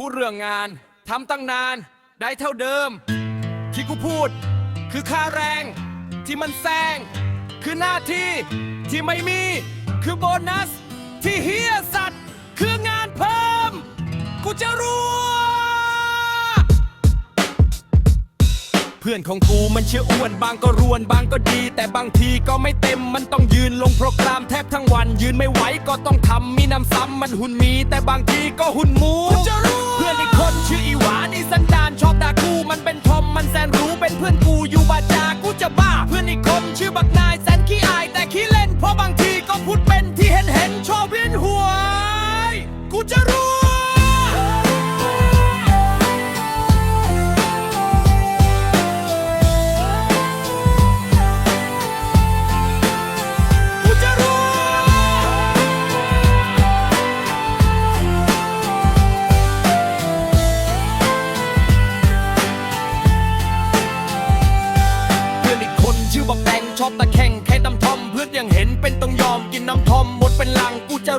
พูดเรื่องงานทำตั้งนาน ได้เท่าเดิม ที่กูพูด คือค่าแรง ที่มันแซง คือหน้าที่ที่ไม่มี คือโบนัส ที่เฮียสัตว์ คืองานเพิ่ม กูจะรู้เพื่อนของกูมันเชื่ออ้วนบางก็รวนบางก็ดี แต่บางทีก็ไม่เต็มมันต้องยืนลงโปรแกรมแทบทั้งวัน ยืนไม่ไหวก็ต้องทำมีน้ำซ้ำมันหุ่นมี แต่บางทีก็หุ่นหมู จะบ้าเพื่อนอีกคนชื่อบักนายแสนขี้อาย แต่ขี้เล่นเพราะบางทีก็พูดเป็นที่เห็นเห็นชอบเวียนหัวกูจะรู้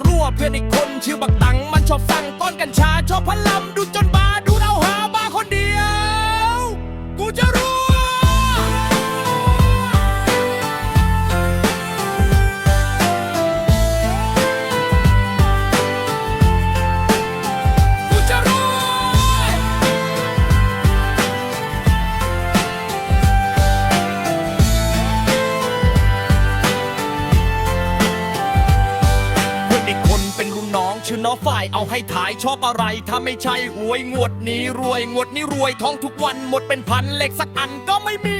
รั่วเพื่อนอีกคนชื่อบักตังมันชอบสั่งต้นกัญชาชอบพัมดูจน น้องชื่อน้องฝ่ายเอาให้ถ่ายชอบอะไร ถ้าไม่ใช่หวยงวดนี้รวยงวดนี้รวยท้องทุกวันหมดเป็นพันเล็กสักอันก็ไม่มี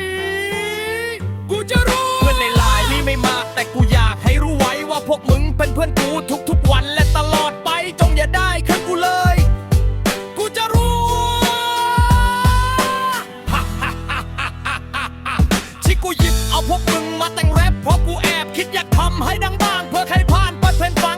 กูจะรู้เพื่อนในไลน์นี่ไม่มา แต่กูอยากให้รู้ไว้ว่าพวกมึงเป็นเพื่อนกูทุกทุกวันและตลอดไปจงอย่าได้ขึ้นกูเลย กูจะรู้ที่กูหยิบเอาพวกมึงมาแต่งแรปเพราะกูแอบคิดอยากทำให้ดังบ้างเพื่อใครผ่านเปิดเพลงฟัง